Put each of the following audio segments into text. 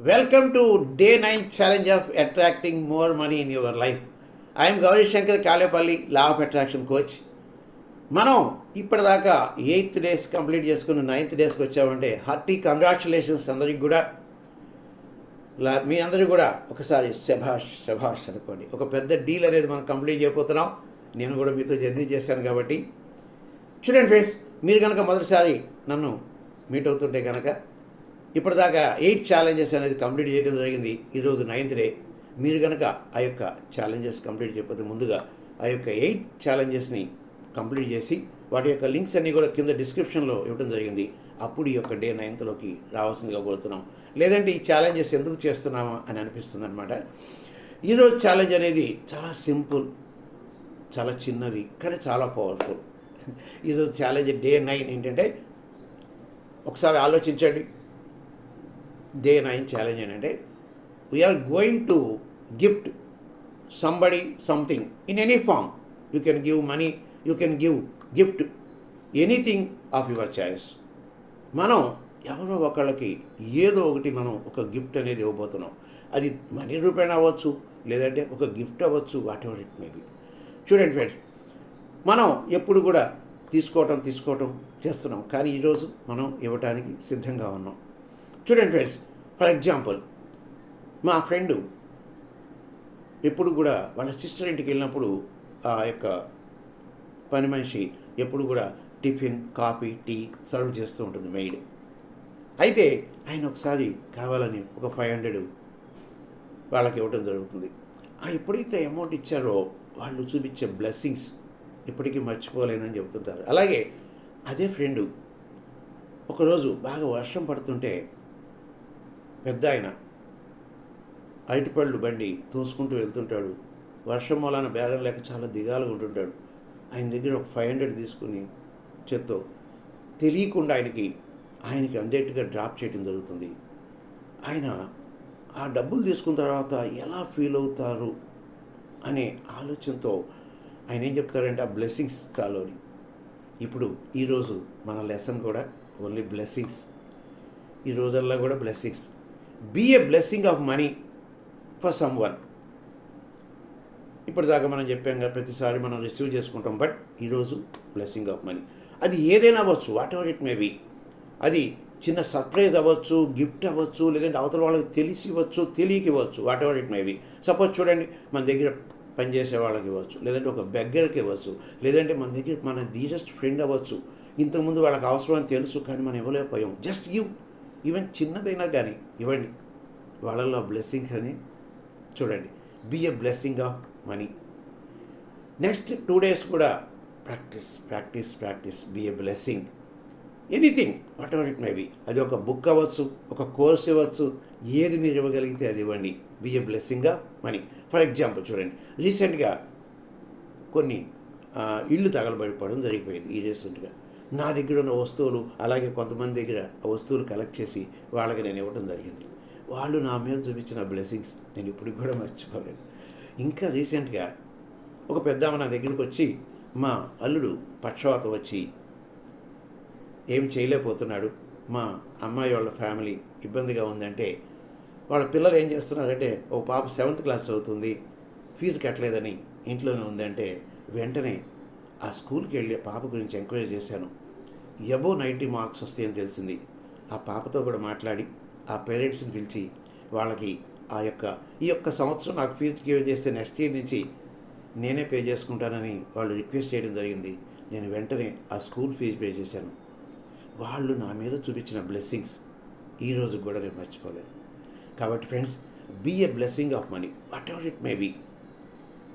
Welcome to day nine challenge of attracting more money in your life I'm Gowri Shankar Kalepalli law of attraction coach మనం ఇప్పటిదాకా eighth days complete చేసుకుని ninth డేస్కి వచ్చామంటే hearty congratulations అందరికి కూడా. లా- మీ అందరికీ కూడా ఒకసారి శభాష్ శభాష్ అనుకోండి. ఒక పెద్ద డీల్ అనేది మనం కంప్లీట్ చేయబోతున్నాం. నేను కూడా మీతో జర్నీ చేశాను కాబట్టి. చూడండి ఫ్రెండ్స్ మీరు కనుక మొదటిసారి నన్ను మీట్ అవుతుంటే కనుక ఇప్పటిదాకా ఎయిట్ ఛాలెంజెస్ అనేది కంప్లీట్ చేయడం జరిగింది. ఈరోజు నైన్త్ డే. మీరు కనుక ఆ యొక్క ఛాలెంజెస్ కంప్లీట్ చేయకపోతే ముందుగా ఆ యొక్క ఎయిట్ ఛాలెంజెస్ని కంప్లీట్ చేసి వాటి యొక్క లింక్స్ అన్నీ కూడా కింద డిస్క్రిప్షన్లో ఇవ్వడం జరిగింది. అప్పుడు ఈ యొక్క డే నైన్త్లోకి రావాల్సిందిగా కోరుతున్నాం. లేదంటే ఈ ఛాలెంజెస్ ఎందుకు చేస్తున్నామా అని అనిపిస్తుంది అనమాట ఈరోజు ఛాలెంజ్ అనేది చాలా సింపుల్ చాలా చిన్నది కానీ చాలా పవర్ఫుల్ ఈరోజు ఛాలెంజ్ డే నైన్ ఏంటంటే ఒకసారి ఆలోచించండి. దే నైన్ ఛాలెంజ్ ఏంటంటే we are going to gift somebody something in any form you can give money you can give gift anything of your choice మనం ఎవరో ఒకళ్ళకి ఏదో ఒకటి మనం ఒక గిఫ్ట్ అనేది ఇవ్వబోతున్నాం. అది మనీ రూపేణ అవ్వచ్చు లేదంటే ఒక గిఫ్ట్ అవ్వచ్చు వాట్ ఎవర్ ఇట్ మేబీ చూడండి ఫ్రెండ్స్ మనం ఎప్పుడు కూడా తీసుకోవటం తీసుకోవటం చేస్తున్నాం. కానీ ఈరోజు మనం ఇవ్వటానికి సిద్ధంగా ఉన్నాం. చూడండి ఫ్రెండ్స్ ఫర్ ఎగ్జాంపుల్ మా ఫ్రెండు ఎప్పుడు కూడా వాళ్ళ సిస్టర్ ఇంటికి వెళ్ళినప్పుడు ఆ యొక్క పని మనిషి ఎప్పుడు కూడా టిఫిన్ కాఫీ టీ సర్వ్ చేస్తూ ఉంటుంది మెయిడ్ అయితే ఆయన ఒకసారి కావాలని ఒక ఫైవ్ హండ్రెడ్ వాళ్ళకి ఇవ్వడం జరుగుతుంది. ఆ ఎప్పుడైతే అమౌంట్ ఇచ్చారో వాళ్ళు చూపించే బ్లెస్సింగ్స్ ఇప్పటికీ మర్చిపోలేనని చెబుతుంటారు అలాగే అదే ఫ్రెండు ఒకరోజు బాగా వర్షం పడుతుంటే పెద్ద ఆయన. అరటిపళ్ళు బండి తోసుకుంటూ వెళ్తుంటాడు. వర్షం మూలాన బేరం లేక చాలా దిగాలుగా ఉంటుంటాడు. ఆయన దగ్గర ఒక ఫైవ్ హండ్రెడ్ తీసుకుని చేత్తో తెలియకుండా ఆయనకి ఆయనకి అందేట్టుగా డ్రాప్ చేయడం జరుగుతుంది. ఆయన ఆ డబ్బులు తీసుకున్న తర్వాత ఎలా ఫీల్ అవుతారు అనే ఆలోచనతో ఆయన ఏం చెప్తారంటే ఆ బ్లెస్సింగ్స్ చాలు అని ఇప్పుడు ఈరోజు మన లెసన్ కూడా ఓన్లీ బ్లెస్సింగ్స్. ఈ రోజల్లో కూడా blessings. Be a blessing of money for someone ఇప్పటిదాకా మనం చెప్పాం కదా ప్రతిసారి మనం రిసీవ్ చేసుకుంటాం బట్ ఈరోజు బ్లెస్సింగ్ ఆఫ్ మనీ అది ఏదైనా అవ్వచ్చు whatever it may be అది చిన్న సర్ప్రైజ్ అవ్వచ్చు గిఫ్ట్ అవ్వచ్చు లేదంటే అవతల వాళ్ళకి తెలిసి ఇవ్వచ్చు తెలియక ఇవ్వచ్చు whatever it may be suppose చూడండి మన దగ్గర పనిచేసే వాళ్ళకి ఇవ్వచ్చు లేదంటే ఒక బెగ్గర్కి ఇవ్వచ్చు లేదంటే మన దగ్గర మన డీరెస్ట్ ఫ్రెండ్ అవ్వచ్చు. ఇంతకుముందు వాళ్ళకి అవసరం అని తెలుసు కానీ మనం ఇవ్వలేకపోయాం. జస్ట్ గివ్ ఈవెన్ చిన్నదైనా కానీ ఇవ్వండి. వాళ్ళలో బ్లెస్సింగ్స్ అని చూడండి. Be a blessing of money next two days కూడా practice practice practice be a blessing anything whatever it may be అది ఒక బుక్ అవ్వచ్చు ఒక కోర్స్ ఇవ్వచ్చు ఏది మీరు ఇవ్వగలిగితే అది ఇవ్వండి. బీ ఏ బ్లెస్సింగ్గా మనీ ఫర్ ఎగ్జాంపుల్ చూడండి. రీసెంట్గా కొన్ని ఇళ్ళు తగలబడిపోవడం జరిగిపోయింది. ఈ రీసెంట్గా. నా దగ్గర ఉన్న వస్తువులు అలాగే కొంతమంది దగ్గర ఆ వస్తువులు కలెక్ట్ చేసి వాళ్ళకి నేను ఇవ్వడం జరిగింది. వాళ్ళు నా మీద చూపించిన బ్లెస్సింగ్స్ నేను ఇప్పటికి కూడా మర్చిపోలేదు ఇంకా రీసెంట్గా ఒక పెద్ద నా దగ్గరికి వచ్చి మా అల్లుడు పక్షవాతం వచ్చి ఏం చేయలేకపోతున్నాడు. మా అమ్మాయి వాళ్ళ ఫ్యామిలీ ఇబ్బందిగా ఉందంటే వాళ్ళ పిల్లలు ఏం చేస్తున్నారంటే ఓ పాప సెవెంత్ క్లాస్ చదువుతుంది ఫీజు కట్టలేదని ఇంట్లోనే ఉందంటే వెంటనే ఆ స్కూల్కి వెళ్ళి పాప గురించి ఎంక్వైరీ చేశాను. ఎబో నైంటీ మార్క్స్ వస్తాయని తెలిసింది. ఆ పాపతో కూడా మాట్లాడి ఆ పేరెంట్స్ని పిలిచి వాళ్ళకి ఆ యొక్క ఈ యొక్క సంవత్సరం నాకు ఫీజు క్లియర్ చేస్తే నెక్స్ట్ ఇయర్ నుంచి నేనే పే చేసుకుంటానని వాళ్ళు రిక్వెస్ట్ చేయడం జరిగింది. నేను వెంటనే ఆ స్కూల్ ఫీజు పే చేశాను. వాళ్ళు నా మీద చూపించిన బ్లెస్సింగ్స్ ఈ రోజు కూడా నేను మర్చిపోలేను. కాబట్టి friends be a blessing of money whatever it may be.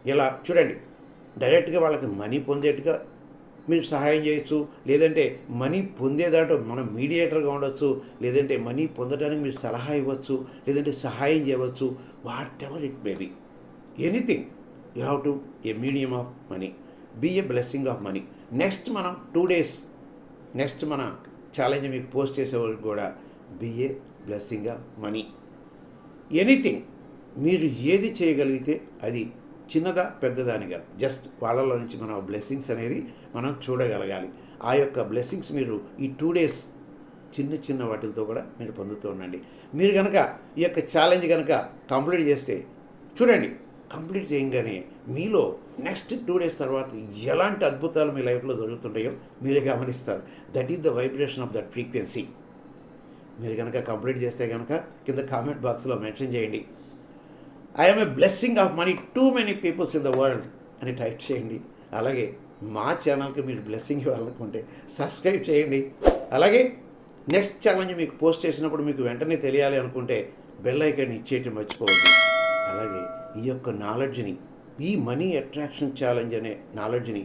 ఇలా చూడండి. డైరెక్ట్గా వాళ్ళకి మనీ పొందేట్టుగా మీరు సహాయం చేయొచ్చు. లేదంటే మనీ పొందేదాంట్లో మనం మీడియేటర్గా ఉండొచ్చు. లేదంటే మనీ పొందడానికి మీరు సలహా ఇవ్వచ్చు. లేదంటే సహాయం చేయవచ్చు. Whatever it may be. Anything. You have to a medium of money. Be a blessing of money. Next మనం టూ డేస్ నెక్స్ట్ మన ఛాలెంజ్ మీకు పోస్ట్ చేసేవాళ్ళకి కూడా be a blessing of money. Anything. మీరు ఏది చేయగలిగితే అది చిన్నదా పెద్దదానిగా. జస్ట్ వాళ్ళలో నుంచి మనం బ్లెస్సింగ్స్ అనేది మనం చూడగలగాలి. ఆ యొక్క బ్లెస్సింగ్స్ మీరు ఈ టూ డేస్ చిన్న చిన్న వాటితో కూడా మీరు పొందుతూ ఉండండి. మీరు కనుక ఈ యొక్క ఛాలెంజ్ కనుక కంప్లీట్ చేస్తే చూడండి కంప్లీట్ చేయగానే మీలో నెక్స్ట్ టూ డేస్ తర్వాత ఎలాంటి అద్భుతాలు మీ లైఫ్లో జరుగుతుంటాయో మీరే గమనిస్తారు. That is the vibration of that frequency మీరు కనుక కంప్లీట్ చేస్తే కనుక కింద కామెంట్ బాక్స్లో మెన్షన్ చేయండి. I'm a blessing of money to many peoples in the world అని టైప్ చేయండి. అలాగే మా ఛానల్కి మీరు బ్లెస్సింగ్ ఇవ్వాలనుకుంటే సబ్స్క్రైబ్ చేయండి. అలాగే నెక్స్ట్ ఛాలెంజ్ మీకు పోస్ట్ చేసినప్పుడు మీకు వెంటనే తెలియాలి అనుకుంటే బెల్ ఐకాన్ ఇచ్చేయటం మర్చిపోవద్దు. అలాగే ఈ యొక్క నాలెడ్జ్ని ఈ మనీ అట్రాక్షన్ ఛాలెంజ్ అనే నాలెడ్జ్ని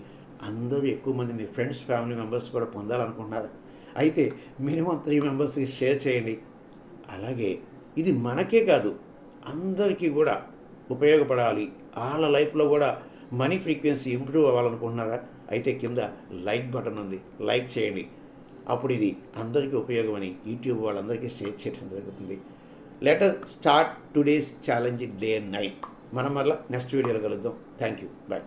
అందరూ ఎక్కువ మంది మీ ఫ్రెండ్స్ ఫ్యామిలీ మెంబర్స్ కూడా పొందాలనుకుంటున్నారు. అయితే మినిమం త్రీ మెంబర్స్కి షేర్ చేయండి. అలాగే ఇది మనకే కాదు అందరికీ కూడా ఉపయోగపడాలి. వాళ్ళ లైఫ్లో కూడా మనీ ఫ్రీక్వెన్సీ ఇంప్రూవ్ అవ్వాలనుకుంటున్నారా? అయితే కింద లైక్ బటన్ ఉంది. లైక్ చేయండి. అప్పుడు ఇది అందరికీ ఉపయోగమని యూట్యూబ్ వాళ్ళందరికీ షేర్ చేయడం జరుగుతుంది. Letter start today's challenge day and night. మనం మళ్ళీ నెక్స్ట్ వీడియోలో కలుద్దాం. Thank you bye.